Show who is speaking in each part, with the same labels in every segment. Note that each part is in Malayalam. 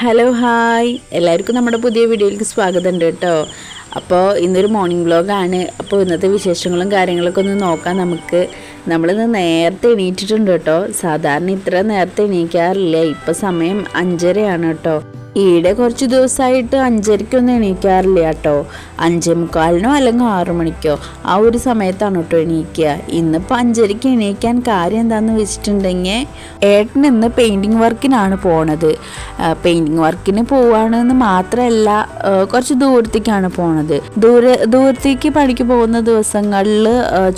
Speaker 1: ഹലോ ഹായ് എല്ലാവർക്കും നമ്മുടെ പുതിയ വീഡിയോയിലേക്ക് സ്വാഗതം ഉണ്ട് കേട്ടോ. അപ്പോൾ ഇന്നൊരു മോർണിംഗ് വ്ളോഗാണ് അപ്പോൾ ഇന്നത്തെ വിശേഷങ്ങളും കാര്യങ്ങളൊക്കെ ഒന്ന് നോക്കാം നമുക്ക്. നമ്മളിന്ന് നേരത്തെ എണീറ്റിട്ടുണ്ട് കേട്ടോ. സാധാരണ ഇത്ര നേരത്തെ എണീക്കാറില്ല. ഇപ്പോൾ സമയം അഞ്ചരയാണ് കേട്ടോ. ഈടെ കുറച്ച് ദിവസമായിട്ട് അഞ്ചരയ്ക്കൊന്നും എണീക്കാറില്ല കേട്ടോ. അഞ്ചേ മുക്കാലിനോ അല്ലെങ്കിൽ ആറു മണിക്കോ ആ ഒരു സമയത്താണ് കേട്ടോ എണീക്കുക. ഇന്നിപ്പോൾ അഞ്ചരയ്ക്ക് എണീക്കാൻ കാര്യം എന്താണെന്ന് വെച്ചിട്ടുണ്ടെങ്കിൽ ഏട്ടൻ ഇന്ന് പെയിന്റിങ് വർക്കിനാണ് പോണത്. പെയിന്റിങ് വർക്കിന് പോവാണെന്ന് മാത്രമല്ല കുറച്ച് ദൂരത്തേക്കാണ് പോണത്. ദൂരെ ദൂരത്തേക്ക് പണിക്ക് പോകുന്ന ദിവസങ്ങളിൽ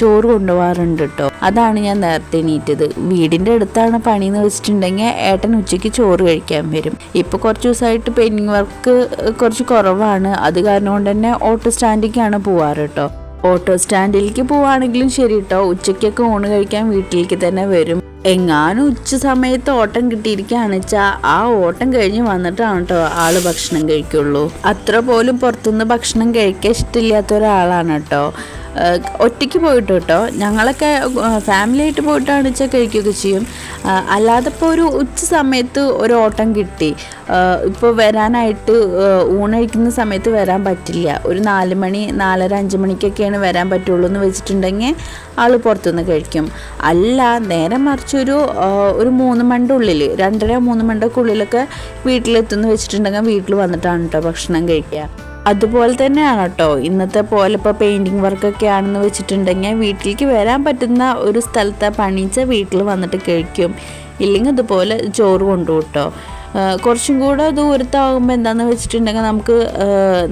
Speaker 1: ചോറ് കൊണ്ടുപോകാറുണ്ട് കേട്ടോ. അതാണ് ഞാൻ നേരത്തെ എണീറ്റത്. വീടിന്റെ അടുത്താണ് പണിയെന്ന് വെച്ചിട്ടുണ്ടെങ്കിൽ ഏട്ടൻ ഉച്ചയ്ക്ക് ചോറ് കഴിക്കാൻ വരും. ഇപ്പോൾ കുറച്ച് ദിവസമായിട്ട് പെയിന്റിങ് വർക്ക് കുറച്ച് കുറവാണ്. അത് കാരണം കൊണ്ട് തന്നെ ഓട്ടോ സ്റ്റാൻഡിലേക്കാണ് പോവാറ് കേട്ടോ. ഓട്ടോ സ്റ്റാൻഡിലേക്ക് പോവാണെങ്കിലും ശരി കേട്ടോ. ഉച്ചയ്ക്കൊക്കെ ഊണ് കഴിക്കാൻ വീട്ടിലേക്ക് തന്നെ വരും. എങ്ങാനും ഉച്ച സമയത്ത് ഓട്ടം കിട്ടിയിരിക്കുകയാണെന്ന് വെച്ചാൽ ആ ഓട്ടം കഴിഞ്ഞ് വന്നിട്ടാണ് കേട്ടോ ആൾ ഭക്ഷണം കഴിക്കുള്ളൂ. അത്ര പോലും പുറത്തുനിന്ന് ഭക്ഷണം കഴിക്കാൻ ഇഷ്ടമില്ലാത്ത ഒരാളാണ് കേട്ടോ. ഒറ്റയ്ക്ക് പോയിട്ട് കേട്ടോ ഞങ്ങളൊക്കെ ഫാമിലി ആയിട്ട് പോയിട്ടാണ് വെച്ചാൽ കഴിക്കുകയൊക്കെ ചെയ്യും. അല്ലാതെ ഇപ്പോൾ ഒരു ഉച്ച സമയത്ത് ഒരു ഓട്ടം കിട്ടി. ഇപ്പോൾ വരാനായിട്ട് ഊണഴിക്കുന്ന സമയത്ത് വരാൻ പറ്റില്ല. ഒരു നാല് മണി നാലര അഞ്ച് മണിക്കൊക്കെയാണ് വരാൻ പറ്റുള്ളൂ എന്ന് വെച്ചിട്ടുണ്ടെങ്കിൽ ആൾ പുറത്തുനിന്ന് കഴിക്കും. അല്ല നേരെ മറിച്ചൊരു ഒരു മൂന്ന് മണിന്റെ ഉള്ളിൽ രണ്ടര മൂന്ന് മണിന്റെ ഉള്ളിലൊക്കെ വീട്ടിലെത്തുന്നു വെച്ചിട്ടുണ്ടെങ്കിൽ വീട്ടിൽ വന്നിട്ടാണ് കേട്ടോ ഭക്ഷണം കഴിക്കുക. അതുപോലെ തന്നെയാണ് കേട്ടോ ഇന്നത്തെ പോലെ ഇപ്പോൾ പെയിന്റിങ് വർക്കൊക്കെ ആണെന്ന് വെച്ചിട്ടുണ്ടെങ്കിൽ വീട്ടിലേക്ക് വരാൻ പറ്റുന്ന ഒരു സ്ഥലത്തെ പണിച്ച വീട്ടിൽ വന്നിട്ട് കഴിക്കും. ഇല്ലെങ്കിൽ ഇതുപോലെ ചോറ് കൊണ്ടു കേട്ടോ കുറച്ചും കൂടെ ദൂരത്താകുമ്പോൾ എന്താണെന്ന് വെച്ചിട്ടുണ്ടെങ്കിൽ നമുക്ക്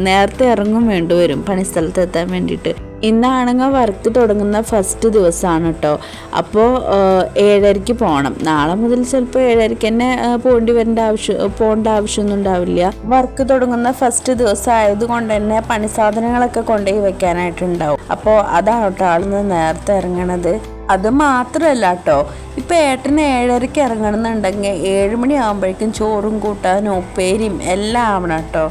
Speaker 1: നേരത്തെ ഇറങ്ങും വേണ്ടി വരും പണിസ്ഥലത്ത് എത്താൻ വേണ്ടിയിട്ട്. ഇന്നാണെങ്കിൽ വർക്ക് തുടങ്ങുന്ന ഫസ്റ്റ് ദിവസമാണ് കേട്ടോ അപ്പോൾ ഏഴരയ്ക്ക് പോകണം നാളെ മുതൽ ചിലപ്പോൾ ഏഴരയ്ക്ക് തന്നെ പോകേണ്ടി വരേണ്ട ആവശ്യം പോകേണ്ട ആവശ്യമൊന്നും ഉണ്ടാവില്ല. വർക്ക് തുടങ്ങുന്ന ഫസ്റ്റ് ദിവസം ആയതുകൊണ്ട് തന്നെ പണി സാധനങ്ങളൊക്കെ കൊണ്ടുപോയി വെക്കാനായിട്ടുണ്ടാവും. അപ്പോൾ അതാണ് കേട്ടോ ആളിന്ന് നേരത്തെ ഇറങ്ങണത്. അത് മാത്രമല്ല കേട്ടോ ഇപ്പം ഏട്ടന് ഏഴരയ്ക്ക് ഇറങ്ങണമെന്നുണ്ടെങ്കിൽ ഏഴ് മണി ചോറും കൂട്ടാനും ഉപ്പേരിയും എല്ലാം ആവണം കേട്ടോ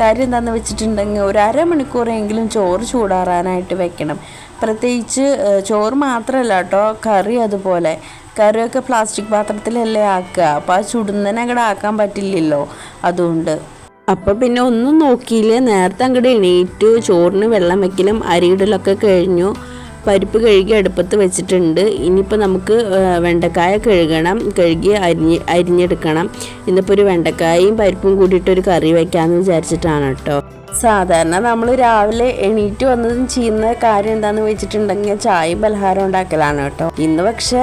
Speaker 1: കാര്യം എന്താണെന്ന് വെച്ചിട്ടുണ്ടെങ്കിൽ ഒരു അരമണിക്കൂറെങ്കിലും ചോറ് ചൂടാറാനായിട്ട് വെക്കണം. പ്രത്യേകിച്ച് ചോറ് മാത്രമല്ല കേട്ടോ കറി അതുപോലെ. കറിയൊക്കെ പ്ലാസ്റ്റിക് പാത്രത്തിലല്ലേ ആക്കുക. അപ്പോൾ ആ ചുടുന്നതിനെ അങ്ങോട്ട് ആക്കാൻ പറ്റില്ലല്ലോ. അതുകൊണ്ട്. അപ്പോൾ പിന്നെ ഒന്നും നോക്കിയില്ല. നേരത്തെ അങ്ങോട്ട് എണീറ്റു ചോറിന് വെള്ളം വെക്കലും അരിയിടലൊക്കെ കഴിഞ്ഞു. പരിപ്പ് കഴുകി അടുപ്പത്ത് വെച്ചിട്ടുണ്ട്. ഇനിയിപ്പോൾ നമുക്ക് വെണ്ടക്കായ കഴുകണം. കഴുകി അരിഞ്ഞ് അരിഞ്ഞെടുക്കണം. ഇന്നിപ്പോൾ ഒരു വെണ്ടക്കായയും പരിപ്പും കൂടിയിട്ട് ഒരു കറി വയ്ക്കാമെന്ന് വിചാരിച്ചിട്ടാണ് കേട്ടോ. സാധാരണ നമ്മൾ രാവിലെ എണീറ്റ് വന്നതും ചെയ്യുന്ന കാര്യം എന്താണെന്ന് വെച്ചിട്ടുണ്ടെങ്കിൽ ചായയും പലഹാരം ഉണ്ടാക്കലാണ് കേട്ടോ. ഇന്ന് പക്ഷേ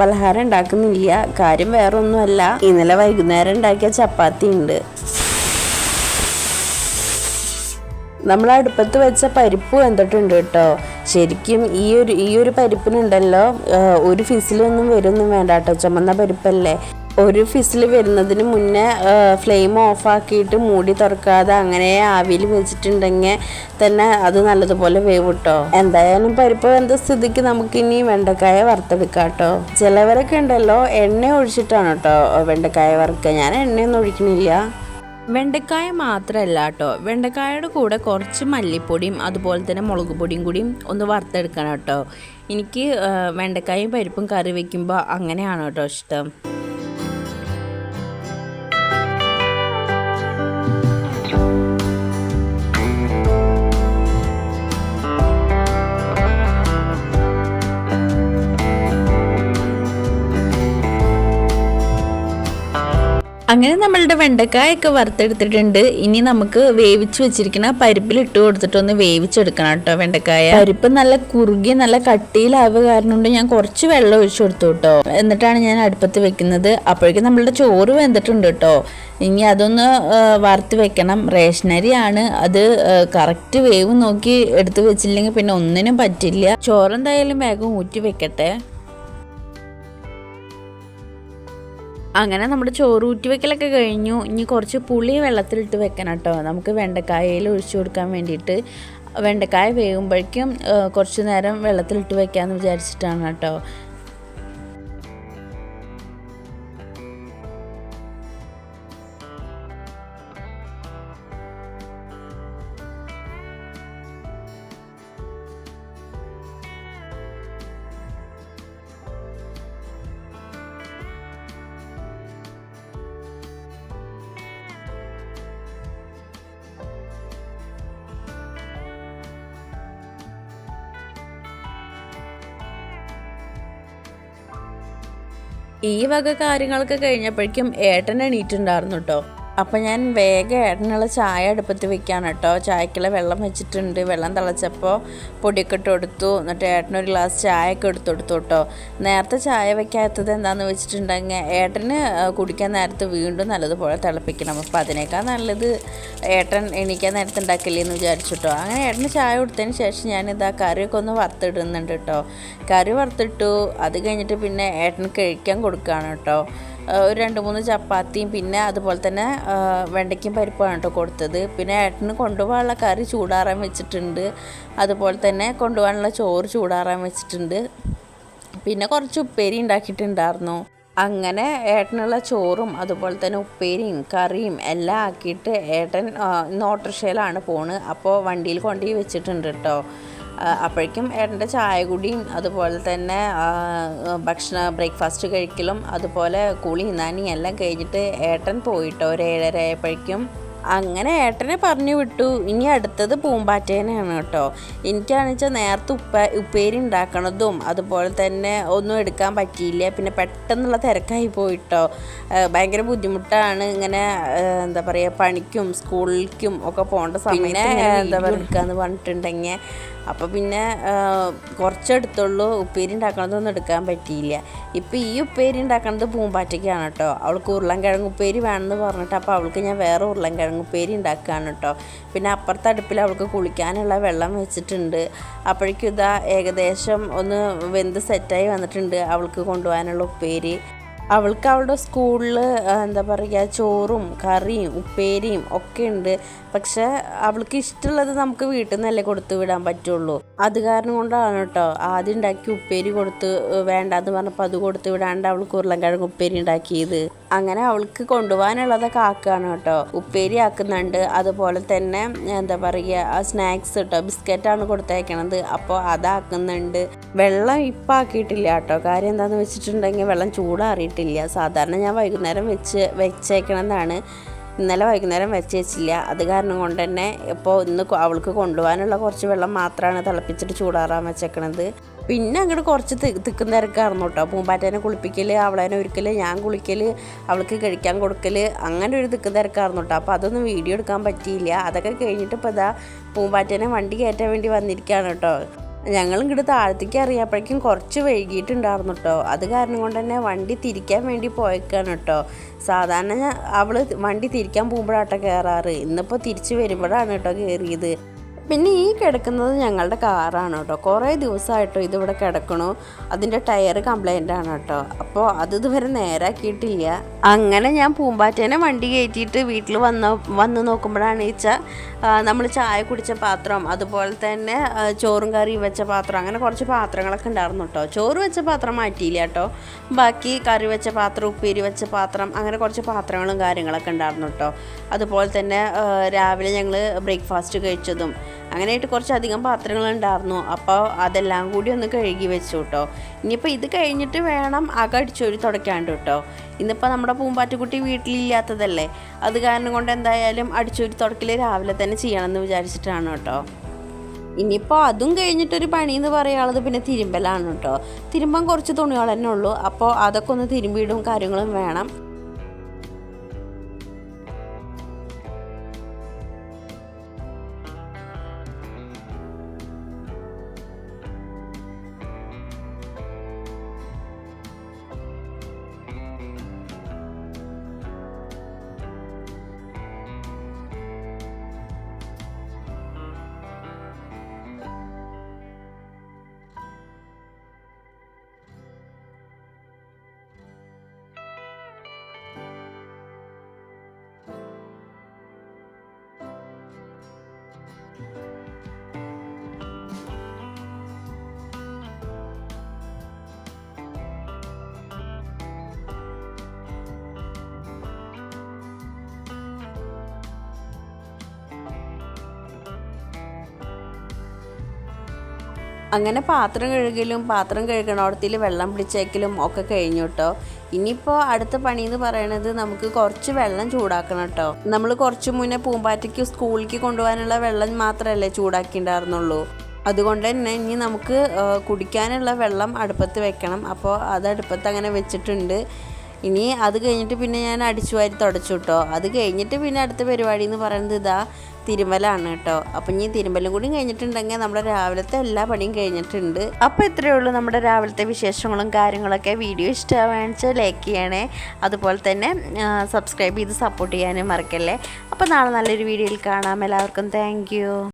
Speaker 1: പലഹാരം ഉണ്ടാക്കുന്നില്ല. കാര്യം വേറൊന്നുമല്ല. ഇന്നലെ വൈകുന്നേരം ഉണ്ടാക്കിയ ചപ്പാത്തി ഉണ്ട്. നമ്മൾ അടുപ്പത്ത് വെച്ച പരിപ്പ് വെന്തിട്ടുണ്ട് കേട്ടോ. ശരിക്കും ഈ ഒരു ഈ ഒരു പരിപ്പിനുണ്ടല്ലോ. ഒരു ഫിസിലൊന്നും വരുന്നു വേണ്ട കേട്ടോ. ചുമന്ന പരിപ്പല്ലേ. ഒരു ഫിസിൽ വരുന്നതിന് മുന്നേ ഫ്ലെയിം ഓഫാക്കിയിട്ട് മൂടി തുറക്കാതെ അങ്ങനെ ആവിയിൽ വെച്ചിട്ടുണ്ടെങ്കിൽ തന്നെ അത് നല്ലതുപോലെ വേവ് കിട്ടോ. എന്തായാലും പരിപ്പ് വെന്ത സ്ഥിതിക്ക് നമുക്കിനി വെണ്ടക്കായ വറുത്തെടുക്കാം കേട്ടോ. ചിലവരൊക്കെ ഉണ്ടല്ലോ എണ്ണ ഒഴിച്ചിട്ടാണ് കേട്ടോ വെണ്ടക്കായ വറുക്കുക. ഞാൻ എണ്ണയൊന്നും ഒഴിക്കണില്ല. വെണ്ടക്കായ മാത്രമല്ല കേട്ടോ വെണ്ടക്കായയുടെ കൂടെ കുറച്ച് മല്ലിപ്പൊടിയും അതുപോലെ തന്നെ മുളക് പൊടിയും കൂടിയും ഒന്ന് വറുത്തെടുക്കണം കേട്ടോ. എനിക്ക് വെണ്ടക്കായും പരിപ്പും കറി വയ്ക്കുമ്പോൾ അങ്ങനെയാണ് കേട്ടോ ഇഷ്ടം? അങ്ങനെ നമ്മളുടെ വെണ്ടക്കായൊക്കെ വറുത്തെടുത്തിട്ടുണ്ട്. ഇനി നമുക്ക് വേവിച്ച് വെച്ചിരിക്കുന്ന പരിപ്പിൽ ഇട്ട് കൊടുത്തിട്ട് ഒന്ന് വേവിച്ചെടുക്കണം കേട്ടോ വെണ്ടക്കായ. പരിപ്പ് നല്ല കുറുകി നല്ല കട്ടിയിലാവുക കാരണം കൊണ്ട് ഞാൻ കുറച്ച് വെള്ളം ഒഴിച്ചു കൊടുത്തു കേട്ടോ. എന്നിട്ടാണ് ഞാൻ അടുപ്പത്ത് വെക്കുന്നത്. അപ്പോഴേക്കും നമ്മളുടെ ചോറ് വെന്തിട്ടുണ്ട് കേട്ടോ. ഇനി അതൊന്ന് വറുത്ത് വെക്കണം. ആണ് അത് കറക്റ്റ് വേവ് നോക്കി എടുത്ത് വെച്ചില്ലെങ്കിൽ പിന്നെ ഒന്നിനും പറ്റില്ല. ചോറെന്തായാലും വേഗം ഊറ്റി വെക്കട്ടെ. അങ്ങനെ നമ്മുടെ ചോറ് ഊറ്റി വെക്കലൊക്കെ കഴിഞ്ഞു. ഇനി കുറച്ച് പുളി വെള്ളത്തിലിട്ട് വെക്കണം കേട്ടോ. നമുക്ക് വെണ്ടക്കായയിൽ ഒഴിച്ചു കൊടുക്കാൻ വേണ്ടിയിട്ട്. വെണ്ടക്കായ വേകുമ്പോഴേക്കും കുറച്ച് നേരം വെള്ളത്തിലിട്ട് വെക്കാമെന്ന് വിചാരിച്ചിട്ടാണ് കേട്ടോ. ഈ വക കാര്യങ്ങളൊക്കെ കഴിഞ്ഞപ്പോഴേക്കും ഏട്ടൻ എണീറ്റുണ്ടായിരുന്നു കേട്ടോ അപ്പം ഞാൻ വേഗം ഏട്ടനുള്ള ചായ അടുപ്പത്ത് വെക്കാണ് കേട്ടോ. ചായക്കുള്ള വെള്ളം വെച്ചിട്ടുണ്ട്. വെള്ളം തിളച്ചപ്പോൾ പൊടിയൊക്കെ ഇട്ട് കൊടുത്തു. എന്നിട്ട് ഏട്ടനൊരു ഗ്ലാസ് ചായ ഒക്കെ എടുത്തു കൊടുത്തു കേട്ടോ. നേരത്തെ ചായ വെക്കാത്തത് എന്താണെന്ന് വെച്ചിട്ടുണ്ടെങ്കിൽ ഏട്ടന് കുടിക്കാൻ നേരത്ത് വീണ്ടും നല്ലതുപോലെ തിളപ്പിക്കണം. അപ്പോൾ അതിനേക്കാൾ നല്ലത് ഏട്ടൻ എണീക്കാൻ നേരത്തെ ഉണ്ടാക്കില്ലേ എന്ന് വിചാരിച്ചു കേട്ടോ. അങ്ങനെ ഏട്ടന് ചായ കൊടുത്തതിന് ശേഷം ഞാനിതാ കറിയൊക്കെ ഒന്ന് വറുത്തിടുന്നുണ്ട് കേട്ടോ. കറി വറുത്തിട്ടു. അത് കഴിഞ്ഞിട്ട് പിന്നെ ഏട്ടന് കഴിക്കാൻ കൊടുക്കുകയാണ് കേട്ടോ. ഒരു രണ്ട് മൂന്ന് ചപ്പാത്തിയും പിന്നെ അതുപോലെ തന്നെ വെണ്ടയ്ക്കും പരിപ്പാണ് കേട്ടോ കൊടുത്തത്. പിന്നെ ഏട്ടന് കൊണ്ടുപോകാനുള്ള കറി ചൂടാറാൻ വെച്ചിട്ടുണ്ട്. അതുപോലെ തന്നെ കൊണ്ടുപോകാനുള്ള ചോറ് ചൂടാറാൻ വെച്ചിട്ടുണ്ട്. പിന്നെ കുറച്ച് ഉപ്പേരി ഉണ്ടാക്കിയിട്ടുണ്ടായിരുന്നു. അങ്ങനെ ഏട്ടനുള്ള ചോറും അതുപോലെ തന്നെ ഉപ്പേരിയും കറിയും എല്ലാം ആക്കിയിട്ട് ഏട്ടൻ ഇന്ന് ഓട്ടോറിക്ഷയിലാണ് പോണ്. അപ്പോൾ വണ്ടിയിൽ കൊണ്ടുപോയി വെച്ചിട്ടുണ്ട് കേട്ടോ. അപ്പോഴേക്കും ഏട്ടന്റെ ചായ കുടിയും അതുപോലെ തന്നെ ഭക്ഷണ ബ്രേക്ക്ഫാസ്റ്റ് കഴിക്കലും അതുപോലെ കുളി നാനി എല്ലാം കഴിഞ്ഞിട്ട് ഏട്ടൻ പോയിട്ടോ ഒരു ഏഴര ആയപ്പോഴേക്കും അങ്ങനെ ഏട്ടനെ പറഞ്ഞു വിട്ടു. ഇനി അടുത്തത് പൂമ്പാറ്റേനെയാണ് കേട്ടോ. എനിക്കാണെന്ന് വെച്ചാൽ നേരത്തെ ഉപ്പ ഉപ്പേരി ഉണ്ടാക്കണതും അതുപോലെ തന്നെ ഒന്നും എടുക്കാൻ പറ്റിയില്ല. പിന്നെ പെട്ടെന്നുള്ള തിരക്കായി പോയിട്ടോ. ഭയങ്കര ബുദ്ധിമുട്ടാണ് ഇങ്ങനെ എന്താ പറയുക പണിക്കും സ്കൂളിലേക്കും ഒക്കെ പോകേണ്ട സമയത്ത് എന്താ പറയുക എടുക്കാന്ന് പറഞ്ഞിട്ടുണ്ടെങ്കിൽ അപ്പോൾ പിന്നെ കുറച്ചെടുത്തുള്ളൂ. ഉപ്പേരി ഉണ്ടാക്കണതൊന്നും എടുക്കാൻ പറ്റിയില്ല. ഇപ്പോൾ ഈ ഉപ്പേരി ഉണ്ടാക്കണത് പൂമ്പാറ്റയ്ക്കാണ് കേട്ടോ അവൾക്ക് ഉരുളൻകിഴങ്ങ് ഉപ്പേരി വേണമെന്ന് പറഞ്ഞിട്ട് അപ്പോൾ അവൾക്ക് ഞാൻ വേറെ ഉരുളൻകിഴങ്ങ് ഉപ്പേരി ഉണ്ടാക്കുകയാണ് കേട്ടോ പിന്നെ അപ്പുറത്തെ അടുപ്പിൽ അവൾക്ക് കുളിക്കാനുള്ള വെള്ളം വെച്ചിട്ടുണ്ട്. അപ്പോഴേക്കും ഇതാ ഏകദേശം ഒന്ന് വെന്ത് സെറ്റായി വന്നിട്ടുണ്ട് അവൾക്ക് കൊണ്ടുപോകാനുള്ള ഉപ്പേരി. അവൾക്ക് അവളുടെ സ്കൂളിൽ എന്താ പറയുക ചോറും കറിയും ഉപ്പേരിയും ഒക്കെ ഉണ്ട്. പക്ഷെ അവൾക്ക് ഇഷ്ടമുള്ളത് നമുക്ക് വീട്ടിൽ നിന്നല്ലേ കൊടുത്തു വിടാൻ പറ്റുള്ളൂ. അത് കാരണം കൊണ്ടാണ് കേട്ടോ ആദ്യം ഉണ്ടാക്കി ഉപ്പേരി കൊടുത്ത് വേണ്ടാന്ന് പറഞ്ഞപ്പോൾ അത് കൊടുത്തു വിടാണ്ട് അവൾക്ക് ഉരുളൻകിഴങ്ങ് ഉപ്പേരി ഉണ്ടാക്കിയത്. അങ്ങനെ അവൾക്ക് കൊണ്ടുപോകാനുള്ളതൊക്കെ ആക്കുകയാണ് കേട്ടോ. ഉപ്പേരി ആക്കുന്നുണ്ട്. അതുപോലെ തന്നെ എന്താ പറയുക ആ സ്നാക്സ് കേട്ടോ ബിസ്ക്കറ്റാണ് കൊടുത്തയക്കണത് അപ്പോൾ അതാക്കുന്നുണ്ട്. വെള്ളം ഇപ്പം ആക്കിയിട്ടില്ല കേട്ടോ. കാര്യം എന്താണെന്ന് വെച്ചിട്ടുണ്ടെങ്കിൽ വെള്ളം ചൂടാറിയിട്ടില്ല. സാധാരണ ഞാൻ വൈകുന്നേരം വെച്ച് വെച്ചേക്കണതാണ്. ഇന്നലെ വൈകുന്നേരം വെച്ച് വെച്ചില്ല അത് കാരണം കൊണ്ട് തന്നെ ഇപ്പോൾ ഇന്ന് അവൾക്ക് കൊണ്ടുപോകാനുള്ള കുറച്ച് വെള്ളം മാത്രമാണ് തിളപ്പിച്ചിട്ട് ചൂടാറാൻ വെച്ചേക്കണത്. പിന്നെ അങ്ങോട്ട് കുറച്ച് തിക്കും തിരക്കായിരുന്നു കേട്ടോ പൂമ്പാറ്റേനെ കുളിപ്പിക്കൽ അവളേനെ ഒരുക്കൽ ഞാൻ കുളിക്കൽ അവൾക്ക് കഴിക്കാൻ കൊടുക്കൽ അങ്ങനെ ഒരു തിക്കും തിരക്കായിരുന്നു കേട്ടോ അപ്പോൾ അതൊന്നും വീഡിയോ എടുക്കാൻ പറ്റിയില്ല. അതൊക്കെ കഴിഞ്ഞിട്ട് ഇപ്പോൾ ഇതാ പൂമ്പാറ്റേനെ വണ്ടി കയറ്റാൻ വേണ്ടി വന്നിരിക്കുകയാണ് കേട്ടോ ഞങ്ങളും ഇങ്ങോട്ട് താഴത്തേക്ക് അറിയപ്പോഴേക്കും കുറച്ച് വൈകിട്ടുണ്ടായിരുന്നു കേട്ടോ അത് കാരണം കൊണ്ട് തന്നെ വണ്ടി തിരിക്കാൻ വേണ്ടി പോയേക്കാണ് കേട്ടോ സാധാരണ അവൾ വണ്ടി തിരിക്കാൻ പോകുമ്പോഴാട്ടോ കയറാറ് ഇന്നിപ്പോൾ തിരിച്ച് വരുമ്പോഴാണ് കേട്ടോ കയറിയത് പിന്നെ ഈ കിടക്കുന്നത് ഞങ്ങളുടെ കാറാണ് കേട്ടോ. കുറേ ദിവസമായിട്ടോ ഇതിവിടെ കിടക്കണു. അതിന്റെ ടയർ കംപ്ലൈന്റ് ആണ് കേട്ടോ. അപ്പോൾ അത് ഇതുവരെ നേരാക്കിയിട്ടില്ല. അങ്ങനെ ഞാൻ പൂമ്പാറ്റേനെ വണ്ടി കയറ്റിയിട്ട് വീട്ടിൽ വന്ന വന്ന് നോക്കുമ്പോഴാണ് വെച്ചാൽ നമ്മൾ ചായ കുടിച്ച പാത്രം അതുപോലെ തന്നെ ചോറും കറി വെച്ച പാത്രം അങ്ങനെ കുറച്ച് പാത്രങ്ങളൊക്കെ ഉണ്ടായിരുന്നു കേട്ടോ. ചോറ് വെച്ച പാത്രം മാറ്റിയില്ല കേട്ടോ. ബാക്കി കറി വെച്ച പാത്രം ഉപ്പേരി വെച്ച പാത്രം അങ്ങനെ കുറച്ച് പാത്രങ്ങളും കാര്യങ്ങളൊക്കെ ഉണ്ടായിരുന്നു കേട്ടോ. അതുപോലെ തന്നെ രാവിലെ ഞങ്ങൾ ബ്രേക്ക്ഫാസ്റ്റ് കഴിച്ചതും അങ്ങനെയായിട്ട് കുറച്ചധികം പാത്രങ്ങൾ ഉണ്ടായിരുന്നു അപ്പോൾ അതെല്ലാം കൂടി ഒന്ന് കഴുകി വെച്ചു കേട്ടോ ഇനിയിപ്പോൾ ഇത് കഴിഞ്ഞിട്ട് വേണം അക അടിച്ചൊരു തുടയ്ക്കാണ്ട് കേട്ടോ ഇന്നിപ്പോൾ നമ്മുടെ പൂമ്പാറ്റുകുട്ടി വീട്ടിലില്ലാത്തതല്ലേ? അത് കാരണം കൊണ്ട് എന്തായാലും അടിച്ചൊരു തുടക്കൽ രാവിലെ തന്നെ ചെയ്യണമെന്ന് വിചാരിച്ചിട്ടാണ് കേട്ടോ ഇനിയിപ്പോൾ അതും കഴിഞ്ഞിട്ടൊരു പണി എന്ന് പറയാനുള്ളത് പിന്നെ തിരുമ്പലാണ് കേട്ടോ തിരുമ്പാൻ കുറച്ച് തുണികൾ തന്നെ ഉള്ളൂ. അപ്പോൾ അതൊക്കെ ഒന്ന് തിരുമ്പിയിടും കാര്യങ്ങളും വേണം. അങ്ങനെ പാത്രം കഴുകലും പാത്രം കഴുകണോടത്തിൽ വെള്ളം പിടിച്ചേക്കലും ഒക്കെ കഴിഞ്ഞു കേട്ടോ ഇനിയിപ്പോൾ അടുത്ത പണി എന്ന് പറയണത് നമുക്ക് കുറച്ച് വെള്ളം ചൂടാക്കണം കേട്ടോ നമ്മൾ കുറച്ച് മുന്നേ പൂമ്പാറ്റയ്ക്ക് സ്കൂളിലേക്ക് കൊണ്ടുപോകാനുള്ള വെള്ളം മാത്രമല്ലേ ചൂടാക്കിയിട്ടുണ്ടായിരുന്നുള്ളൂ അതുകൊണ്ട് തന്നെ ഇനി നമുക്ക് കുടിക്കാനുള്ള വെള്ളം അടുപ്പത്ത് വെക്കണം. അപ്പോൾ അത് അടുപ്പത്ത് അങ്ങനെ വെച്ചിട്ടുണ്ട്. ഇനി അത് കഴിഞ്ഞിട്ട് പിന്നെ ഞാൻ അടിച്ചു വാരി തുടച്ചു കേട്ടോ അത് കഴിഞ്ഞിട്ട് പിന്നെ അടുത്ത പരിപാടി എന്ന് പറയുന്നത് ഇതാ തിരുമലാണ് കേട്ടോ. അപ്പം ഇനി തിരുമലും കൂടി കഴിഞ്ഞിട്ടുണ്ടെങ്കിൽ നമ്മുടെ രാവിലത്തെ എല്ലാ പണിയും കഴിഞ്ഞിട്ടുണ്ട്. അപ്പോൾ ഇത്രയേ ഉള്ളൂ നമ്മുടെ രാവിലത്തെ വിശേഷങ്ങളും കാര്യങ്ങളൊക്കെ. വീഡിയോ ഇഷ്ടമാണെന്ന് ലൈക്ക് ചെയ്യണേ. അതുപോലെ തന്നെ സബ്സ്ക്രൈബ് ചെയ്ത് സപ്പോർട്ട് ചെയ്യാനും മറക്കല്ലേ. അപ്പോൾ നാളെ നല്ലൊരു വീഡിയോയിൽ കാണാം. എല്ലാവർക്കും താങ്ക്